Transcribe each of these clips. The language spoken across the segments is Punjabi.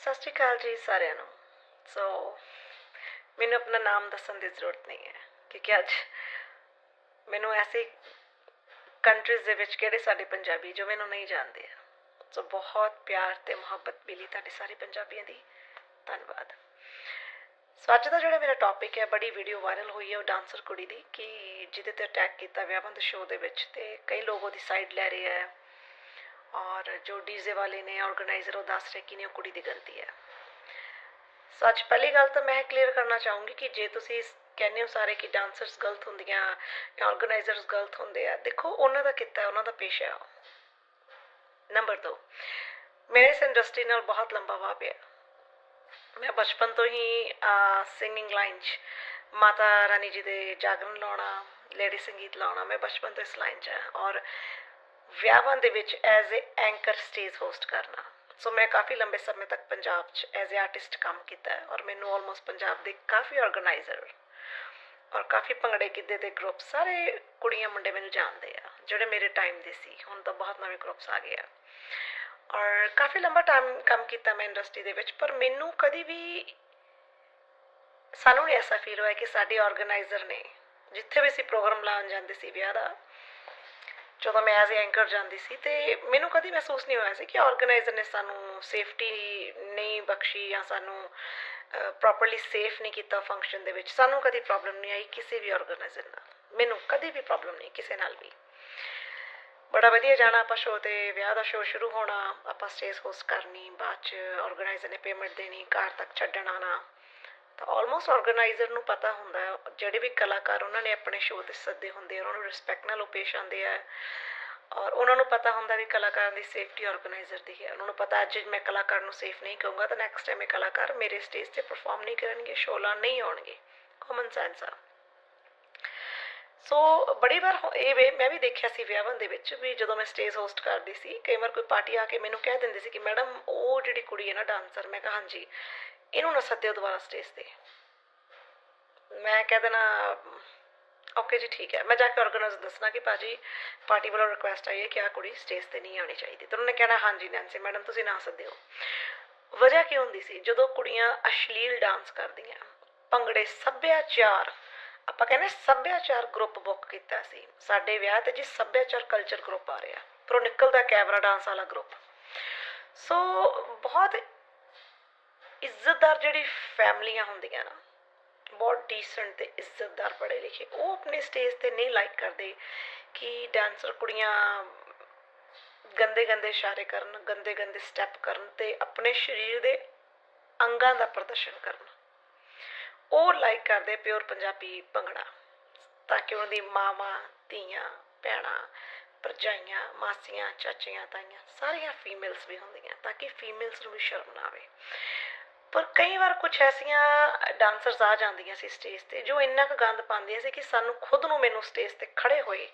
ਸਤਿ ਸ਼੍ਰੀ ਅਕਾਲ ਜੀ ਸਾਰਿਆਂ ਨੂੰ। ਸੋ ਮੈਨੂੰ ਆਪਣਾ ਨਾਮ ਦੱਸਣ ਦੀ ਜ਼ਰੂਰਤ ਨਹੀਂ ਹੈ, ਕਿਉਂਕਿ ਅੱਜ ਮੈਨੂੰ ਐਸੀ ਕੰਟਰੀਜ਼ ਦੇ ਵਿੱਚ ਕਿਹੜੇ ਸਾਡੇ ਪੰਜਾਬੀ ਜੋ ਮੈਨੂੰ ਨਹੀਂ ਜਾਣਦੇ ਆ। ਸੋ ਬਹੁਤ ਪਿਆਰ ਤੇ ਮੁਹੱਬਤ ਮਿਲੀ ਤੁਹਾਡੇ ਸਾਰੇ ਪੰਜਾਬੀਆਂ ਦੀ। ਧੰਨਵਾਦ। ਸੋ ਅੱਜ ਦਾ ਜਿਹੜਾ ਮੇਰਾ ਟੌਪਿਕ ਹੈ, ਬੜੀ ਵੀਡੀਓ ਵਾਇਰਲ ਹੋਈ ਹੈ ਉਹ ਡਾਂਸਰ ਕੁੜੀ ਦੀ, ਕਿ ਜਿਹਦੇ ਤੇ ਅਟੈਕ ਕੀਤਾ ਵਿਆਹਬੰਦ ਸ਼ੋਅ ਦੇ ਵਿੱਚ ਤੇ ਕਈ ਲੋਕ ਉਹਦੀ ਸਾਈਡ ਲੈ ਰਹੇ ਆ। ਔਰ ਜੋ ਡੀਜ਼ੇ ਵਾਲੇ ਨੇ ਆਰਗੇਨਾਈਜ਼ਰ ਉਹ ਦੱਸ ਰਹੇ ਕਿ ਨਹੀਂ ਉਹ ਕੁੜੀ ਦੀ ਗਲਤੀ ਹੈ ਸੋ ਅੱਜ ਪਹਿਲੀ ਗੱਲ ਤਾਂ ਮੈਂ ਕਲੀਅਰ ਕਰਨਾ ਚਾਹੂੰਗੀ ਕਿ ਜੇ ਤੁਸੀਂ ਕਹਿੰਦੇ ਹੋ ਸਾਰੇ ਕਿ ਡਾਂਸਰਸ ਗਲਤ ਹੁੰਦੀਆਂ ਜਾਂ ਆਰਗੇਨਾਈਜ਼ਰਸ ਗਲਤ ਹੁੰਦੇ ਆ ਦੇਖੋ ਉਹਨਾਂ ਦਾ ਕਿੱਤਾ ਉਹਨਾਂ ਦਾ ਪੇਸ਼ਾ ਹੈ ਨੰਬਰ 2 ਮੇਰੇ ਇਸ ਇੰਡਸਟਰੀ ਨਾਲ ਬਹੁਤ ਲੰਬਾ ਵਾਹ ਪਿਆ ਮੈਂ ਬਚਪਨ ਤੋਂ ਹੀ ਸਿੰਗਿੰਗ ਲਾਈਨ 'ਚ ਮਾਤਾ ਰਾਣੀ ਜੀ ਦੇ ਜਾਗਰਣ ਲਾਉਣਾ ਲੇਡੀ ਸੰਗੀਤ ਲਾਉਣਾ ਮੈਂ ਬਚਪਨ ਤੋਂ ਇਸ ਲਾਈਨ 'ਚ ਹਾਂ ਔਰ ਵਿਆਹਾਂ ਦੇ ਵਿੱਚ ਐਜ਼ ਅ ਐਂਕਰ ਸਟੇਜ ਹੋਸਟ ਕਰਨਾ। ਸੋ ਮੈਂ ਕਾਫੀ ਲੰਬੇ ਸਮੇਂ ਤੱਕ ਪੰਜਾਬ 'ਚ ਐਜ਼ ਅ ਆਰਟਿਸਟ ਕੰਮ ਕੀਤਾ ਹੈ ਔਰ ਮੈਨੂੰ ਆਲਮੋਸਟ ਪੰਜਾਬ ਦੇ ਕਾਫੀ ਆਰਗੇਨਾਈਜ਼ਰ ਔਰ ਕਾਫੀ ਭੰਗੜੇ ਗਿੱਧੇ ਦੇ ਗਰੁੱਪ ਸਾਰੇ ਕੁੜੀਆਂ ਮੁੰਡੇ ਮੈਨੂੰ ਜਾਣਦੇ ਆ, ਜਿਹੜੇ ਮੇਰੇ ਟਾਈਮ ਦੇ ਸੀ। ਹੁਣ ਤਾਂ ਬਹੁਤ ਨਵੇਂ ਗਰੁੱਪਸ ਆ ਗਏ ਆ। ਔਰ ਕਾਫੀ ਲੰਬਾ ਟਾਈਮ ਕੰਮ ਕੀਤਾ ਮੈਂ ਇੰਡਸਟਰੀ ਦੇ ਵਿੱਚ, ਪਰ ਮੈਨੂੰ ਕਦੀ ਵੀ ਸਾਨੂੰ ਨਹੀਂ ਐਸਾ ਫੀਲ ਹੋਇਆ ਕਿ ਸਾਡੇ ਆਰਗੇਨਾਈਜ਼ਰ ਨੇ, ਜਿੱਥੇ ਵੀ ਅਸੀਂ ਪ੍ਰੋਗਰਾਮ ਲਾਉਣ ਜਾਂਦੇ ਸੀ ਵਿਆਹ ਦਾ ਜਦੋਂ ਮੈਂ ਐਜ਼ ਐਂਕਰ ਜਾਂਦੀ ਸੀ ਤੇ ਮੈਨੂੰ ਕਦੀ ਮਹਿਸੂਸ ਨਹੀਂ ਹੋਇਆ ਸੀ ਕਿ ਆਰਗੇਨਾਈਜ਼ਰ ਨੇ ਸਾਨੂੰ ਸੇਫਟੀ ਨਹੀਂ ਬਖਸ਼ੀ ਜਾਂ ਸਾਨੂੰ ਪ੍ਰੋਪਰਲੀ ਸੇਫ ਨਹੀਂ ਕੀਤਾ ਫੰਕਸ਼ਨ ਦੇ ਵਿੱਚ। ਸਾਨੂੰ ਕਦੀ ਪ੍ਰੋਬਲਮ ਨਹੀਂ ਆਈ ਕਿਸੇ ਵੀ ਆਰਗੇਨਾਈਜ਼ਰ ਨਾਲ। ਮੈਨੂੰ ਕਦੀ ਵੀ ਪ੍ਰੋਬਲਮ ਨਹੀਂ ਕਿਸੇ ਨਾਲ ਵੀ। ਬੜਾ ਵਧੀਆ ਜਾਣਾ ਆਪਾਂ ਸ਼ੋਅ ਤੇ, ਵਿਆਹ ਦਾ ਸ਼ੋਅ ਸ਼ੁਰੂ ਹੋਣਾ, ਆਪਾਂ ਸਟੇਜ ਹੋਸਟ ਕਰਨੀ, ਬਾਅਦ ਚ ਆਰਗੇਨਾਈਜ਼ਰ ਨੇ ਪੇਮੈਂਟ ਦੇਣੀ, ਘਰ ਤੱਕ ਛੱਡਣ ਆਣਾ ਆਲਮੋਸਟ ਆਰਗੇਨਾਈਜ਼ਰ ਨੂੰ ਪਤਾ ਹੁੰਦਾ ਹੈ, ਜਿਹੜੇ ਵੀ ਕਲਾਕਾਰ ਉਹਨਾਂ ਨੇ ਆਪਣੇ ਸ਼ੋਅ ਤੇ ਸੱਦੇ ਹੁੰਦੇ ਆ, ਉਹਨਾਂ ਨੂੰ ਰਿਸਪੈਕਟ ਨਾਲ ਉਹ ਪੇਸ਼ ਆਉਂਦੇ ਆ। ਔਰ ਉਹਨਾਂ ਨੂੰ ਪਤਾ ਹੁੰਦਾ ਵੀ ਕਲਾਕਾਰਾਂ ਦੀ ਸੇਫਟੀ ਆਰਗੇਨਾਈਜ਼ਰ ਦੀ ਹੈ। ਉਹਨਾਂ ਨੂੰ ਪਤਾ ਅੱਜ ਮੈਂ ਕਲਾਕਾਰ ਨੂੰ ਸੇਫ ਨਹੀਂ ਕਹੂੰਗਾ ਤਾਂ ਨੈਕਸਟ ਟਾਈਮ ਇਹ ਕਲਾਕਾਰ ਮੇਰੇ ਸਟੇਜ ਤੇ ਪਰਫਾਰਮ ਨਹੀਂ ਕਰਨਗੇ ਸ਼ੋਅ ਨਹੀਂ ਆਉਣਗੇ। ਕਾਮਨ ਸੈਂਸ ਆ। ਸੋ ਬੜੀ ਵਾਰ ਇਹ ਵੇ, ਮੈਂ ਵੀ ਦੇਖਿਆ ਸੀ ਵਿਆਹਾਂ ਦੇ ਵਿੱਚ ਵੀ ਜਦੋਂ ਮੈਂ ਸਟੇਜ ਹੋਸਟ ਕਰਦੀ ਸੀ, ਕਈ ਵਾਰ ਕੋਈ ਪਾਰਟੀ ਆ ਕੇ ਮੈਨੂੰ ਕਹਿ ਦਿੰਦੀ ਸੀ ਕਿ ਮੈਡਮ, ਉਹ ਜਿਹੜੀ ਕੁੜੀ ਹੈ ਨਾ ਡਾਂਸਰ ਮੈਂ ਕਿਹਾ ਹਾਂਜੀ, ਇਹਨੂੰ ਨਾ ਸੱਦਿਓ ਦੁਬਾਰਾ ਸਟੇਜ ਤੇ। ਮੈਂ ਕਹਿ ਦੇਣਾ, ਓਕੇ ਜੀ, ਠੀਕ ਹੈ। ਮੈਂ ਜਾ ਕੇ ਆਰਗੇਨਾਈਜ਼ਰ ਦੱਸਣਾ ਕਿ ਭਾਜੀ ਪਾਰਟੀ ਵੱਲੋਂ ਰਿਕੁਐਸਟ ਆਈ ਹੈ ਕਿ ਆ ਕੁੜੀ ਸਟੇਜ ਤੇ ਨਹੀਂ ਆਣੀ ਚਾਹੀਦੀ। ਤੇ ਉਹਨੇ ਕਹਿਣਾ, ਹਾਂਜੀ ਨੈਂਸੀ ਮੈਡਮ ਤੁਸੀਂ ਨਾ ਸੱਦਿਓ। ਵਜ੍ਹਾ ਕੀ ਹੁੰਦੀ ਸੀ? ਜਦੋਂ ਕੁੜੀਆਂ ਅਸ਼ਲੀਲ ਡਾਂਸ ਕਰਦੀਆਂ, ਭੰਗੜੇ ਸੱਭਿਆਚਾਰ, ਆਪਾਂ ਕਹਿੰਦੇ ਸੱਭਿਆਚਾਰ ਗਰੁੱਪ ਬੁੱਕ ਕੀਤਾ ਸੀ। ਸਾਡੇ ਵਿਆਹ ਤੇ ਜੀ ਸੱਭਿਆਚਾਰ ਕਲਚਰ ਗਰੁੱਪ ਆ ਰਿਹਾ। ਪਰ ਉਹ ਨਿਕਲਦਾ ਕੈਮਰਾ ਡਾਂਸ ਵਾਲਾ ਗਰੁੱਪ ਸੋ ਬਹੁਤ ਇੱਜ਼ਤਦਾਰ ਜਿਹੜੀ ਫੈਮਲੀਆਂ ਹੁੰਦੀਆਂ ਨਾ ਬਹੁਤ ਡੀਸੈਂਟ ਤੇ ਇੱਜ਼ਤਦਾਰ ਪੜ੍ਹੇ ਲਿਖੇ। ਉਹ ਆਪਣੇ ਸਟੇਜ ਤੇ ਨਹੀਂ ਲਾਈਕ ਕਰਦੇ ਕਿ ਡਾਂਸਰ ਕੁੜੀਆਂ ਗੰਦੇ ਗੰਦੇ ਇਸ਼ਾਰੇ ਕਰਨ, ਗੰਦੇ ਗੰਦੇ ਸਟੈਪ ਕਰਨ ਤੇ ਆਪਣੇ ਸਰੀਰ ਦੇ ਅੰਗਾਂ ਦਾ ਪ੍ਰਦਰਸ਼ਨ ਕਰਨ। ਉਹ ਲਾਈਕ ਕਰਦੇ ਪਿਓਰ ਪੰਜਾਬੀ ਭੰਗੜਾ ਤਾਂ ਕਿ ਉਹਨਾਂ ਦੀ ਮਾਵਾਂ, ਧੀਆਂ, ਭੈਣਾਂ, ਭਰਜਾਈਆਂ, ਮਾਸੀਆਂ, ਚਾਚੀਆਂ, ਤਾਈਆਂ ਸਾਰੀਆਂ ਫੀਮੇਲਸ ਵੀ ਹੁੰਦੀਆਂ ਤਾਂ ਕਿ ਫੀਮੇਲਸ ਨੂੰ ਵੀ ਸ਼ਰਮ ਨਾ ਆਵੇ। ਪਰ ਕਈ ਵਾਰ ਕੁਝ ਐਸੀਆਂ ਡਾਂਸਰਸ ਆ ਜਾਂਦੀਆਂ ਸੀ ਸਟੇਜ ਤੇ ਜੋ ਇੰਨਾ ਕੁ ਗੰਦ ਪਾਉਂਦੀਆਂ ਸੀ ਕਿ ਸਾਨੂੰ ਖੁਦ ਨੂੰ ਮੈਨੂੰ ਸਟੇਜ ਤੇ ਖੜੇ ਹੋਏ।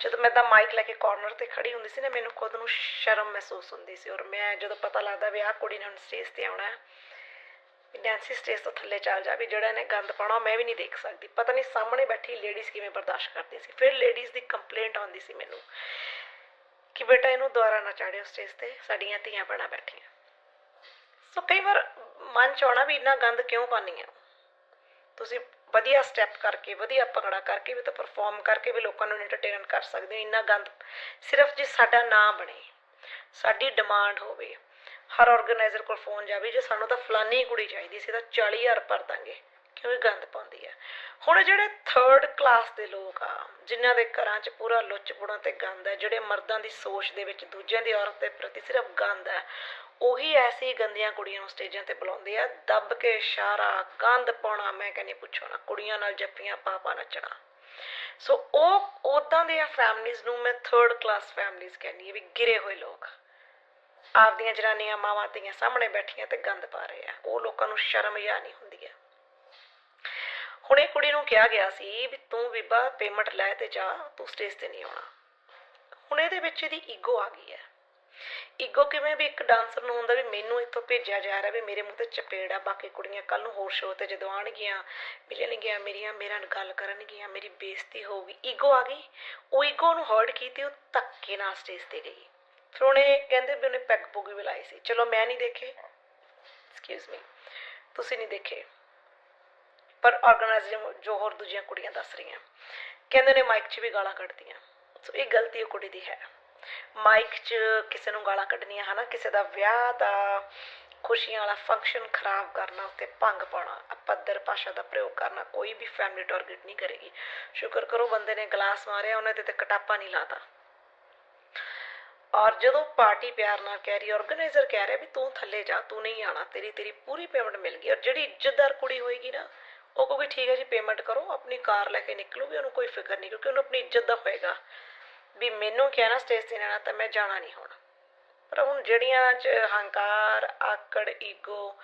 ਜਦੋਂ ਮੈਂ ਤਾਂ ਮਾਈਕ ਲੈ ਕੇ ਕਾਰਨਰ ਤੇ ਖੜੀ ਹੁੰਦੀ ਸੀ ਨਾ, ਮੈਨੂੰ ਖੁਦ ਨੂੰ ਸ਼ਰਮ ਮਹਿਸੂਸ ਹੁੰਦੀ ਸੀ ਔਰ ਮੈਂ ਜਦੋਂ ਪਤਾ ਲੱਗਦਾ ਵੀ ਆਹ ਕੁੜੀ ਨੇ ਹੁਣ ਸਟੇਜ ਤੇ ਆਉਣਾ ਹੈ ਡਾਂਸੀ ਸਟੇਜ ਤੋਂ ਥੱਲੇ ਚੱਲ ਜਾ, ਵੀ ਜਿਹੜਾ ਇਹਨੇ ਗੰਦ ਪਾਉਣਾ ਮੈਂ ਵੀ ਨਹੀਂ ਦੇਖ ਸਕਦੀ। ਪਤਾ ਨਹੀਂ ਸਾਹਮਣੇ ਬੈਠੀ ਲੇਡੀਜ਼ ਕਿਵੇਂ ਬਰਦਾਸ਼ਤ ਕਰਦੀਆਂ ਸੀ। ਫਿਰ ਲੇਡੀਜ਼ ਦੀ ਕੰਪਲੇਂਟ ਆਉਂਦੀ ਸੀ ਮੈਨੂੰ ਕਿ ਬੇਟਾ ਇਹਨੂੰ ਦੁਆਰਾ ਨਾ ਚਾੜਿਓ ਸਟੇਜ ਤੇ, ਸਾਡੀਆਂ ਧੀਆਂ ਬਣਾ ਬੈਠੀਆਂ। ਸੋ ਕਈ ਵਾਰ ਮਨ ਚ ਆਉਣਾ ਵੀ ਇੰਨਾ ਗੰਦ ਕਿਉਂ ਪਾਉਂਦੀ ਆ? ਤੁਸੀਂ ਵਧੀਆ ਸਟੈਪ ਕਰਕੇ, ਵਧੀਆ ਭੰਗੜਾ ਕਰਕੇ ਵੀ ਤਾਂ ਪਰਫਾਰਮ ਕਰਕੇ ਵੀ ਲੋਕਾਂ ਨੂੰ ਐਂਟਰਟੇਨ ਕਰ ਸਕਦੇ ਹੋ, ਇੰਨਾ ਗੰਦ। ਸਿਰਫ ਜੇ ਸਾਡਾ ਨਾਮ ਬਣੇ, ਸਾਡੀ ਡਿਮਾਂਡ ਹੋਵੇ, ਹਰ ਆਰਗੇਨਾਈਜ਼ਰ ਕੋਲ ਫੋਨ ਜਾਵੇ, ਜੇ ਸਾਨੂੰ ਤਾਂ ਫਲਾਨੀ ਕੁੜੀ ਚਾਹੀਦੀ ਸੀ, ਤਾਂ 40000 ਭਰ ਦਾਂਗੇ, ਕਿਉਂਕਿ ਗੰਦ ਪਾਉਂਦੀ ਆ। ਹੁਣ ਜਿਹੜੇ ਥਰਡ ਕਲਾਸ ਦੇ ਲੋਕ ਆ, ਜਿਨ੍ਹਾਂ ਦੇ ਘਰਾਂ 'ਚ ਪੂਰਾ ਲੁੱਚ ਪੁਣਾ ਤੇ ਗੰਦ ਹੈ, ਜਿਹੜੇ ਮਰਦਾਂ ਦੀ ਸੋਚ ਦੇ ਵਿੱਚ ਦੂਜਿਆਂ ਦੀ ਔਰਤ ਦੇ ਪ੍ਰਤੀ ਸਿਰਫ ਗੰਦ ਹੈ, ਉਹੀ ਐਸੀ ਗੰਦੀਆਂ ਕੁੜੀਆਂ ਨੂੰ ਸਟੇਜਾਂ ਤੇ ਬੁਲਾਉਂਦੇ ਆ, ਦੱਬ ਕੇ ਇਸ਼ਾਰਾ, ਗੰਦ ਪਾਉਣਾ, ਮੈਂ ਕਹਿੰਦੀ ਪੁੱਛੋ ਨਾ, ਕੁੜੀਆਂ ਨਾਲ ਜੱਫੀਆਂ ਪਾ ਪਾ ਨੱਚਣਾ। ਸੋ ਉਹ ਉਦਾਂ ਦੀਆਂ ਫੈਮਲੀਆਂ ਨੂੰ ਮੈਂ ਥਰਡ ਕਲਾਸ ਫੈਮਲੀਆਂ ਕਹਿੰਦੀ ਵੀ ਗਿਰੇ ਹੋਏ ਲੋਕ। ਆਪਦੀਆਂ ਜਨਾਨੀਆਂ ਮਾਵਾਂ ਧੀਆਂ ਸਾਹਮਣੇ ਬੈਠੀਆਂ ਤੇ ਗੰਦ ਪਾ ਰਹੇ ਆ। ਉਹ ਲੋਕਾਂ ਨੂੰ ਸ਼ਰਮ ਯਾ ਨਹੀਂ ਹੁੰਦੀ ਆ। ਹੁਣ ਇਹ ਕੁੜੀ ਨੂੰ ਕਿਹਾ ਗਿਆ ਸੀ ਵੀ ਤੂੰ ਬੀਬਾ ਪੇਮੈਂਟ ਲੈ ਤੇ ਜਾ, ਤੂੰ ਸਟੇਜ ਤੇ ਨਹੀਂ ਆਉਣਾ। ਹੁਣ ਇਹਦੇ ਵਿੱਚ ਇਹਦੀ ਈਗੋ ਆ ਗਈ ਹੈ। ਈਗੋ ਕਿਵੇਂ ਵੀ ਇੱਕ ਡਾਂਸਰ ਨੂੰ ਹੁੰਦਾ ਵੀ ਮੈਨੂੰ ਇੱਥੋਂ ਭੇਜਿਆ ਜਾ ਰਿਹਾ ਵੀ ਮੇਰੇ ਮੂੰਹ ਤੇ ਚਪੇੜ ਆ, ਬਾਕੀ ਕੁੜੀਆਂ ਕੱਲ ਨੂੰ ਹੋਰ ਸ਼ੋਅ ਤੇ ਜਦੋਂ ਆਣਗੀਆਂ ਮਿਲਣਗੀਆਂ ਮੇਰੀਆਂ, ਮੇਰਾ ਨਾਲ ਗੱਲ ਕਰਨਗੀਆਂ, ਮੇਰੀ ਬੇਇੱਜ਼ਤੀ ਹੋਊਗੀ ਈਗੋ ਆ ਗਈ। ਉਹ ਈਗੋ ਨੂੰ ਹਰਟ ਕੀਤੀ, ਉਹ ਧੱਕੇ ਨਾਲ ਸਟੇਜ ਤੇ ਗਈ। ਫਿਰ ਉਹਨੇ ਕਹਿੰਦੇ ਵੀ ਉਹਨੇ ਪੈਗ ਪੁਗ ਵੀ ਲਾਈ ਸੀ। ਚਲੋ ਮੈਂ ਨਹੀਂ ਦੇਖੇ। ਐਕਸਕਿਊਜ਼ ਮੀ ਤੁਸੀਂ ਨਹੀਂ ਦੇਖੇ। ਪਰ ਆਰਗੇਨਾਈਜ਼ਰ ਜੋ ਹੋਰ ਦੂਜੀਆਂ ਕੁੜੀਆਂ ਦੱਸ ਰਹੀਆਂ। ਕਹਿੰਦੇ ਨੇ ਮਾਈਕ 'ਚ ਵੀ ਗਾਲਾਂ ਕੱਢਦੀਆਂ। ਸੋ ਇਹ ਗਲਤੀ ਉਹ ਕੁੜੀ ਦੀ ਹੈ। ਮਾਈਕ 'ਚ ਕਿਸੇ ਨੂੰ ਗਾਲਾਂ ਕੱਢਣੀਆਂ, ਹਨਾ? ਕਿਸੇ ਦਾ ਵਿਆਹ ਦਾ ਖੁਸ਼ੀਆਂ ਵਾਲਾ ਫੰਕਸ਼ਨ ਖਰਾਬ ਕਰਨਾ, ਉੱਤੇ ਭੰਗ ਪਾਉਣਾ ਅਪੱਧਰ ਭਾਸ਼ਾ ਦਾ ਪ੍ਰਯੋਗ ਕਰਨਾ, ਕੋਈ ਵੀ ਫੈਮਿਲੀ ਟਾਰਗੇਟ ਨਹੀਂ ਕਰੇਗੀ। ਸ਼ੁਕਰ ਕਰੋ ਬੰਦੇ ਨੇ ਗਲਾਸ ਮਾਰਿਆ, ਉਹਨੇ ਤੇ ਤੇ ਕਟਾਪਾ ਨਹੀਂ ਲਾਤਾ। ਔਰ ਜਦੋਂ ਪਾਰਟੀ ਪਿਆਰ ਨਾਲ ਕਹਿ ਰਹੀ ਆਰਗੇਨਾਈਜ਼ਰ ਕਹਿ ਰਿਹਾ ਵੀ ਤੂੰ ਥੱਲੇ ਜਾ, ਤੂੰ ਨਹੀਂ ਆਣਾ ਤੇਰੀ ਤੇਰੀ ਪੂਰੀ ਪੇਮੈਂਟ ਮਿਲ ਗਈ। ਔਰ ਜਿਹੜੀ ਇੱਜ਼ਤਦਾਰ ਕੁੜੀ ਹੋਏਗੀ ਨਾ ਉਹ ਕਹੂਗੀ, ਠੀਕ ਹੈ ਜੀ ਪੇਮੈਂਟ ਕਰੋ, ਆਪਣੀ ਕਾਰ ਲੈ ਕੇ ਨਿਕਲੂਗੀ ਉਹਨੂੰ ਕੋਈ ਫਿਕਰ ਨਹੀਂ, ਕਿਉਂਕਿ ਉਹਨੂੰ ਆਪਣੀ ਇੱਜ਼ਤ ਦਾ ਹੋਏਗਾ। ਵੀ ਮੈਨੂੰ ਕਿਹਾ ਨਾ ਸਟੇਜ ਤੇ ਜਾਣਾ ਤਾਂ ਮੈਂ ਜਾਣਾ ਨਹੀਂ ਹੁਣ। ਪਰ ਹੁਣ ਜਿਹੜੀਆਂ ਚ ਹੰਕਾਰ, ਆਕੜ, ਈਗੋ,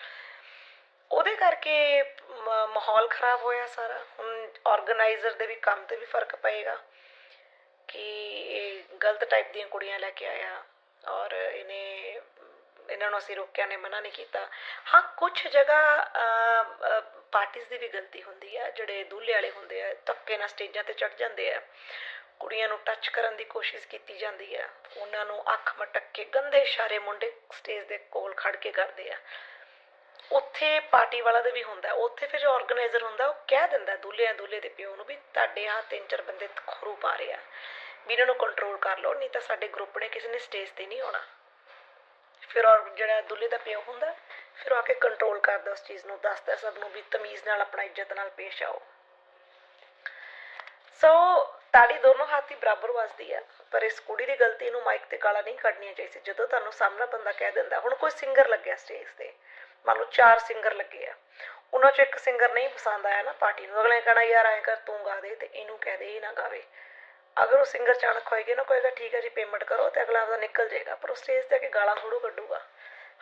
ਉਹਦੇ ਕਰਕੇ ਮਾਹੌਲ ਖਰਾਬ ਹੋਇਆ ਸਾਰਾ। ਹੁਣ ਆਰਗੇਨਾਈਜ਼ਰ ਦੇ ਵੀ ਕੰਮ ਤੇ ਵੀ ਫ਼ਰਕ ਪਏਗਾ ਕਿ ਇਹ ਗਲਤ ਟਾਈਪ ਦੀਆਂ ਕੁੜੀਆਂ ਲੈ ਕੇ ਆਇਆ ਔਰ ਇਹਨੇ ਇਹਨਾਂ ਨੂੰ ਅਸੀਂ ਰੋਕਿਆ ਨੇ, ਮਨਾ ਨਹੀਂ ਕੀਤਾ। ਹਾਂ ਕੁਝ ਜਗ੍ਹਾ ਪਾਰਟੀਆਂ ਦੀ ਵੀ ਗਲਤੀ ਹੁੰਦੀ ਹੈ ਜਿਹੜੇ ਦੂਲੇ ਵਾਲੇ ਹੁੰਦੇ ਆ, ਧੱਕੇ ਨਾਲ ਸਟੇਜਾਂ ਤੇ ਚੜ ਜਾਂਦੇ ਆ। ਕੁੜੀਆਂ ਨੂੰ ਟੱਚ ਕਰਨ ਦੀ ਕੋਸ਼ਿਸ਼ ਕੀਤੀ ਜਾਂਦੀ ਹੈ ਉਹਨਾਂ ਨੂੰ ਅੱਖ ਮਟਕ ਕੇ ਗੰਦੇ ਇਸ਼ਾਰੇ ਮੁੰਡੇ ਸਟੇਜ ਦੇ ਕੋਲ ਖੜ ਕੇ ਕਰਦੇ ਆ। ਉੱਥੇ ਪਾਰਟੀ ਵਾਲਾ ਦੇ ਵੀ ਹੁੰਦਾ, ਉੱਥੇ ਫਿਰ ਜੋ ਆਰਗੇਨਾਈਜ਼ਰ ਹੁੰਦਾ, ਉਹ ਕਹਿ ਦਿੰਦਾ ਦੂਲੇ ਦੂਲੇ ਦੇ ਪਿਓ ਨੂੰ ਵੀ ਤੁਹਾਡੇ ਆ ਤਿੰਨ ਚਾਰ ਬੰਦੇ ਖਰੂ ਪਾ ਰਹੇ ਆ। ਵੀ ਇਹਨਾਂ ਨੂੰ ਕੰਟਰੋਲ ਕਰ ਲਓ, ਨਹੀਂ ਤਾਂ ਸਾਡੇ ਗਰੁੱਪ ਨੇ ਕਿਸੇ ਨੇ ਸਟੇਜ ਤੇ ਨਹੀਂ ਆਉਣਾ। ਫਿਰ ਔਰ ਜਿਹੜਾ ਦੁੱਲੇ ਦਾ ਪਿਓ ਹੁੰਦਾ, ਫਿਰ ਉਹ ਆ ਕੇ ਕੰਟਰੋਲ ਕਰਦਾ ਉਸ ਚੀਜ਼ ਨੂੰ, ਦੱਸਦਾ ਸਭ ਨੂੰ ਵੀ ਤਮੀਜ਼ ਨਾਲ ਆਪਣਾ ਇੱਜ਼ਤ ਨਾਲ ਪੇਸ਼ ਆਓ। ਸੋ ਤਾੜੀ ਦੋਨੋਂ ਹੱਥ ਬਰਾਬਰ ਵੱਜਦੀ ਹੈ ਪਰ ਇਸ ਕੁੜੀ ਦੀ ਗਲਤੀ ਨੂੰ ਮਾਈਕ ਤੇ ਗਾਲਾਂ ਨਹੀਂ ਕੱਢਣੀਆਂ ਚਾਹੀਦੀ ਜਦੋਂ ਤੁਹਾਨੂੰ ਸਾਹਮਣਾ ਬੰਦਾ ਕਹਿ ਦਿੰਦਾ, ਹੁਣ ਕੋਈ ਸਿੰਗਰ ਲੱਗਿਆ ਸਟੇਜ ਤੇ, ਮੰਨ ਲਓ ਚਾਰ ਸਿੰਗਰ ਲੱਗੇ ਆ, ਉਹਨਾਂ ਚੋਂ ਇੱਕ ਸਿੰਗਰ ਨਹੀਂ ਪਸੰਦ ਆਇਆ ਨਾ, ਪਾਰਟੀ ਨੂੰ, ਅਗਲੇ ਨੇ ਕਹਿਣਾ, ਯਾਰ ਐਂ ਕਰ, ਤੂੰ ਗਾ ਦੇ ਤੇ ਇਹਨੂੰ ਕਹਿ ਦੇ, ਇਹ ਨਾ ਗਾਵੇ। ਅਗਰ ਉਹ ਸਿੰਗਰ ਚਾਣਕ ਹੋਏਗੀ ਨਾ ਕਹੇਗਾ ਠੀਕ ਹੈ ਜੀ ਪੇਮੈਂਟ ਕਰੋ ਤੇ ਅਗਲਾ ਆਪਦਾ ਨਿਕਲ ਜਾਏਗਾ। ਪਰ ਉਹ ਸਟੇਜ ਤੇ ਆ ਕੇ ਗਾਲਾਂ ਥੋੜੂ ਕੱਢੂਗਾ।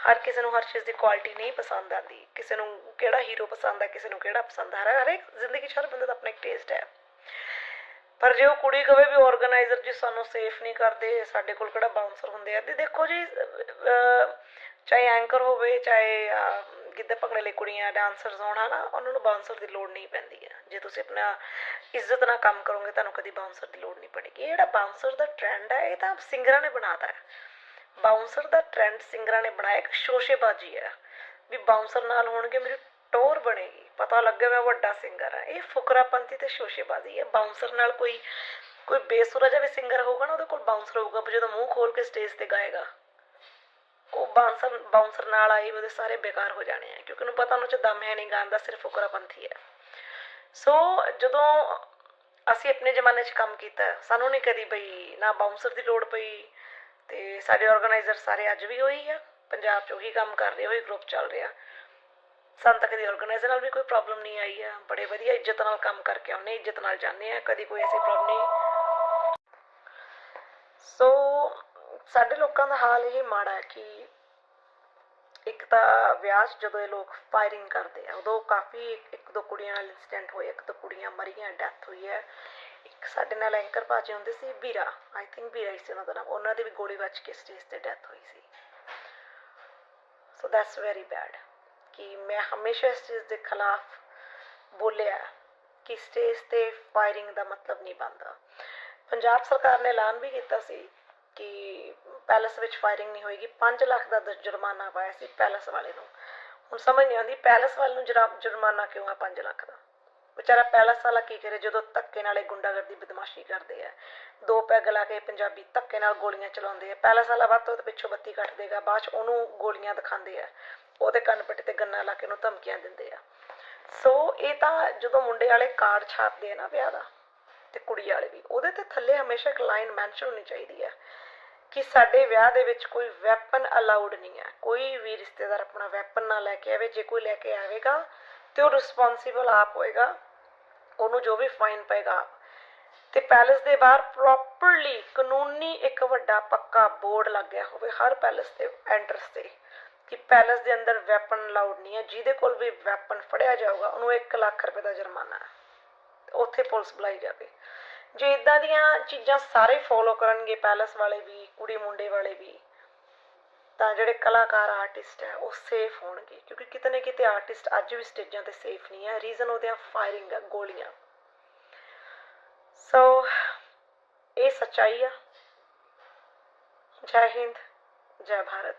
ਹਰ ਕਿਸੇ ਨੂੰ ਹਰ ਚੀਜ਼ ਦੀ ਕੁਆਲਿਟੀ ਨਹੀਂ ਪਸੰਦ ਆਉਂਦੀ। ਕਿਸੇ ਨੂੰ ਕਿਹੜਾ ਹੀਰੋ ਪਸੰਦ ਆ, ਕਿਸੇ ਨੂੰ ਕਿਹੜਾ ਪਸੰਦ ਆ। ਹਰ ਹਰੇਕ ਜ਼ਿੰਦਗੀ 'ਚ ਹਰ ਬੰਦੇ ਦਾ ਆਪਣਾ ਇੱਕ ਟੇਸਟ ਹੈ। ਪਰ ਜੇ ਉਹ ਕੁੜੀ ਕਵੇ ਵੀ ਆਰਗੇਨਾਈਜ਼ਰ ਜੀ ਸਾਨੂੰ ਸੇਫ ਨਹੀਂ ਕਰਦੇ, ਸਾਡੇ ਕੋਲ ਕਿਹੜਾ ਬਾਉਂਸਰ ਹੁੰਦੇ ਆ, ਤੇ ਦੇਖੋ ਜੀ ਚਾਹੇ ਐਂਕਰ ਹੋਵੇ, ਚਾਹੇ ਗਿੱਧੇ ਭੰਗੜੇ ਲਈ ਕੁੜੀਆਂ ਡਾਂਸਰਸ ਹੋਣ, ਹਨਾ, ਉਹਨਾਂ ਨੂੰ ਬਾਉਂਸਰ ਦੀ ਲੋੜ ਨਹੀਂ ਪੈਂਦੀ ਹੈ। ਜੇ ਤੁਸੀਂ ਆਪਣਾ ਇੱਜ਼ਤ ਨਾਲ ਕੰਮ ਕਰੋਗੇ, ਤੁਹਾਨੂੰ ਕਦੀ ਬਾਉਂਸਰ ਦੀ ਲੋੜ ਨਹੀਂ ਪੜੇਗੀ। ਇਹ ਜਿਹੜਾ ਬਾਉਂਸਰ ਦਾ ਟ੍ਰੈਂਡ ਹੈ, ਇਹ ਤਾਂ ਸਿੰਗਰਾਂ ਨੇ ਬਣਾਤਾ ਹੈ। ਬਾਉਂਸਰ ਦਾ ਟ੍ਰੈਂਡ ਸਿੰਗਰਾਂ ਨੇ ਬਣਾਇਆ, ਇੱਕ ਸ਼ੋਸ਼ੇਬਾਜ਼ੀ ਹੈ। ਵੀ ਬਾਉਂਸਰ ਨਾਲ ਹੋਣਗੇ, ਮੇਰੀ ਟੋਰ ਬਣੇਗੀ। ਪਤਾ ਲੱਗੇ ਮੈਂ ਵੱਡਾ ਸਿੰਗਰ ਹਾਂ। ਇਹ ਫੁਕਰਾਪੰਤੀ ਤੇ ਸ਼ੋਸ਼ੇਬਾਜ਼ੀ ਹੈ। ਬਾਉਂਸਰ ਨਾਲ ਕੋਈ ਕੋਈ ਬੇਸੁਰਾ ਜਿਹਾ ਵੀ ਸਿੰਗਰ ਹੋਊਗਾ ਨਾ, ਉਹਦੇ ਕੋਲ ਬਾਉਂਸਰ ਹੋਊਗਾ ਪਰ ਜਦੋਂ ਮੂੰਹ ਖੋਲ ਕੇ ਸਟੇਜ ਤੇ ਗਾਏਗਾ। ਉਹ ਬਾਉਂਸਰ ਬਾਉਂਸਰ ਨਾਲ ਆਏ ਉਹਦੇ ਸਾਰੇ ਬੇਕਾਰ ਹੋ ਜਾਣੇ ਆ, ਕਿਉਂਕਿ ਉਹਨੂੰ ਪਤਾ ਉਹਨੂੰ ਚ ਦਮ ਹੈ ਨਹੀਂ ਗਾਣ ਸਿਰਫ ਫੁਕਰਾਪੰਥੀ ਹੈ। ਸੋ ਜਦੋਂ ਅਸੀਂ ਆਪਣੇ ਜ਼ਮਾਨੇ 'ਚ ਕੰਮ ਕੀਤਾ, ਸਾਨੂੰ ਨਹੀਂ ਕਦੀ ਬਈ ਨਾ ਬਾਉਂਸਰ ਦੀ ਲੋੜ ਪਈ ਤੇ ਸਾਡੇ ਆਰਗੇਨਾਈਜ਼ਰ ਸਾਰੇ ਅੱਜ ਵੀ ਉਹੀ ਆ, ਪੰਜਾਬ 'ਚ ਉਹੀ ਕੰਮ ਕਰ ਰਹੇ, ਉਹੀ ਗਰੁੱਪ ਚੱਲ ਰਿਹਾ। ਸਾਨੂੰ ਤਾਂ ਕਦੀ ਆਰਗੇਨਾਈਜ਼ਰ ਨਾਲ ਵੀ ਕੋਈ ਪ੍ਰੋਬਲਮ ਨਹੀਂ ਆਈ ਆ, ਬੜੇ ਵਧੀਆ ਇੱਜ਼ਤ ਨਾਲ ਕੰਮ ਕਰਕੇ ਆਉਂਦੇ, ਇੱਜ਼ਤ ਨਾਲ ਜਾਂਦੇ ਆ, ਕਦੀ ਕੋਈ ਐਸੀ ਪ੍ਰੋਬਲਮ ਨਹੀਂ। ਸੋ ਸਾਡੇ ਲੋਕਾਂ ਦਾ ਹਾਲ ਇਹ ਮਾੜਾ ਹੈ ਕਿ ਇੱਕ ਤਾਂ ਵਿਆਹ 'ਚ ਜਦੋਂ ਇਹ ਲੋਕ ਫਾਇਰਿੰਗ ਕਰਦੇ ਆ, ਉਦੋਂ ਕਾਫੀ ਇੱਕ ਦੋ ਕੁੜੀਆਂ ਨਾਲ ਇਨਸੀਡੈਂਟ ਹੋਏ ਇੱਕ ਦੋ ਕੁੜੀਆਂ ਮਰੀਆਂ ਡੈਥ ਹੋਈ ਹੈ। ਇੱਕ ਸਾਡੇ ਨਾਲ ਐਂਕਰ ਬਾਜੀ ਹੁੰਦੇ ਸੀ, ਵੀਰਾ। ਆਈ ਥਿੰਕ ਵੀਰਾ ਹੀ ਸੀ ਉਹਨਾਂ ਦਾ ਨਾਮ। ਉਹਨਾਂ ਦੀ ਵੀ ਗੋਲੀ ਵੱਜ ਕੇ ਸਟੇਜ ਤੇ ਡੈਥ ਹੋਈ ਸੀ। ਸੋ ਦੈਟਸ ਵੈਰੀ ਬੈਡ ਕਿ ਮੈਂ ਹਮੇਸ਼ਾ ਇਸ ਚੀਜ਼ ਦੇ ਖਿਲਾਫ ਬੋਲਿਆ ਕਿ ਸਟੇਜ ਤੇ ਫਾਇਰਿੰਗ ਦਾ ਮਤਲਬ ਨਹੀਂ ਬਣਦਾ। ਪੰਜਾਬ ਸਰਕਾਰ ਨੇ ਐਲਾਨ ਵੀ ਕੀਤਾ ਸੀ ਕਿ ਪੈਲਸ ਵਿੱਚ ਫਾਇਰਿੰਗ ਨਹੀਂ ਹੋਏਗੀ। 5 ਲੱਖ ਦਾ ਜੁਰਮਾਨਾ ਪਾਇਆ ਸੀ ਪੈਲਸ ਵਾਲੇ ਨੂੰ। ਹੁਣ ਸਮਝ ਨਹੀਂ ਆਉਂਦੀ, ਪੈਲਸ ਵਾਲੇ ਨੂੰ ਜੁਰਮਾਨਾ ਕਿਉਂ ਆ 5 ਲੱਖ ਦਾ? ਵਿਚਾਰਾ ਪੈਲਸ ਵਾਲਾ ਕੀ ਕਰੇ ਜਦੋਂ ਧੱਕੇ ਨਾਲੇ ਗੁੰਡਾਗਰਦੀ, ਬਦਮਾਸ਼ੀ ਕਰਦੇ ਆ। ਦੋ ਪੈਗ ਲਾ ਕੇ ਪੰਜਾਬੀ ਧੱਕੇ ਨਾਲ ਗੋਲੀਆਂ ਚਲਾਉਂਦੇ ਆ। ਪੈਲਸ ਵਾਲਾ ਵੱਧ ਤੋਂ ਪਿੱਛੋਂ ਬੱਤੀ ਕੱਟ ਦੇਗਾ, ਬਾਅਦ ਚ ਉਹਨੂੰ ਗੋਲੀਆਂ ਦਿਖਾਉਂਦੇ ਆ। ਉਹਦੇ ਕੰਨ ਪਿੱਟ ਤੇ ਗੰਨਾ ਲਾ ਕੇ ਉਹਨੂੰ ਧਮਕੀਆਂ ਦਿੰਦੇ ਆ। ਸੋ ਇਹ ਤਾਂ ਜਦੋਂ ਮੁੰਡੇ ਵਾਲੇ ਕਾਰਡ ਛਾਪਦੇ ਆ ਨਾ ਵਿਆਹ ਦਾ ਤੇ ਕੁੜੀ ਵਾਲੇ ਵੀ। ਉਹਦੇ ਤੇ ਥੱਲੇ ਹਮੇਸ਼ਾ ਇੱਕ ਲਾਈਨ ਮੈਂਸ਼ਨ ਹੋਣੀ ਚਾਹੀਦੀ ਹੈ ਕਿ ਸਾਡੇ ਵਿਆਹ ਦੇ ਵਿੱਚ ਕੋਈ ਵੈਪਨ ਅਲਾਉਡ ਨਹੀਂ ਹੈ। ਕੋਈ ਵੀ ਰਿਸ਼ਤੇਦਾਰ ਆਪਣਾ ਵੈਪਨ ਨਾ ਲੈ ਕੇ ਆਵੇ। ਜੇ ਕੋਈ ਲੈ ਕੇ ਆਵੇਗਾ ਤੇ ਉਹ ਰਿਸਪੌਂਸਿਬਲ ਆਪ ਹੋਏਗਾ। ਉਹਨੂੰ ਜੋ ਵੀ ਫਾਈਨ ਪਏਗਾ ਤੇ ਪੈਲਸ ਦੇ ਬਾਹਰ ਪ੍ਰੋਪਰਲੀ ਕਾਨੂੰਨੀ ਇੱਕ ਵੱਡਾ ਪੱਕਾ ਬੋਰਡ ਲੱਗਿਆ ਹੋਵੇ ਹਰ ਪੈਲਸ ਤੇ ਐਂਟਰਸ ਤੇ ਕਿ ਪੈਲਸ ਦੇ ਅੰਦਰ ਵੈਪਨ ਅਲਾਉਡ ਨਹੀਂ ਹੈ। ਜਿਹਦੇ ਕੋਲ ਵੀ ਵੈਪਨ ਫੜਿਆ ਜਾਊਗਾ, ਉਹਨੂੰ 1 ਲੱਖ ਰੁਪਏ ਦਾ ਜੁਰਮਾਨਾ ਹੈ। ਉੱਥੇ ਪੁਲਿਸ ਬੁਲਾਈ ਜਾਵੇ। ਜੇ ਇਦਾਂ ਦੀਆਂ ਚੀਜ਼ਾਂ ਸਾਰੇ ਫੋਲੋ ਕਰਨਗੇ ਪੈਲਸ ਵਾਲੇ ਵੀ, ਕੁੜੀ ਮੁੰਡੇ ਵਾਲੇ ਵੀ, ਤਾਂ ਜਿਹੜੇ ਕਲਾਕਾਰ ਆਰਟਿਸਟ ਹੈ, ਉਹ ਸੇਫ ਹੋਣਗੇ। ਕਿਉਂਕਿ ਕਿਤੇ ਨਾ ਕਿਤੇ ਆਰਟਿਸਟ ਅੱਜ ਵੀ ਸਟੇਜਾਂ ਤੇ ਸੇਫ ਨਹੀਂ ਹੈ। ਰੀਜ਼ਨ ਉਹਦੇ ਆ ਫਾਇਰਿੰਗ ਆ, ਗੋਲੀਆਂ। ਸੋ ਇਹ ਸੱਚਾਈ ਆ। ਜੈ ਹਿੰਦ, ਜੈ ਭਾਰਤ।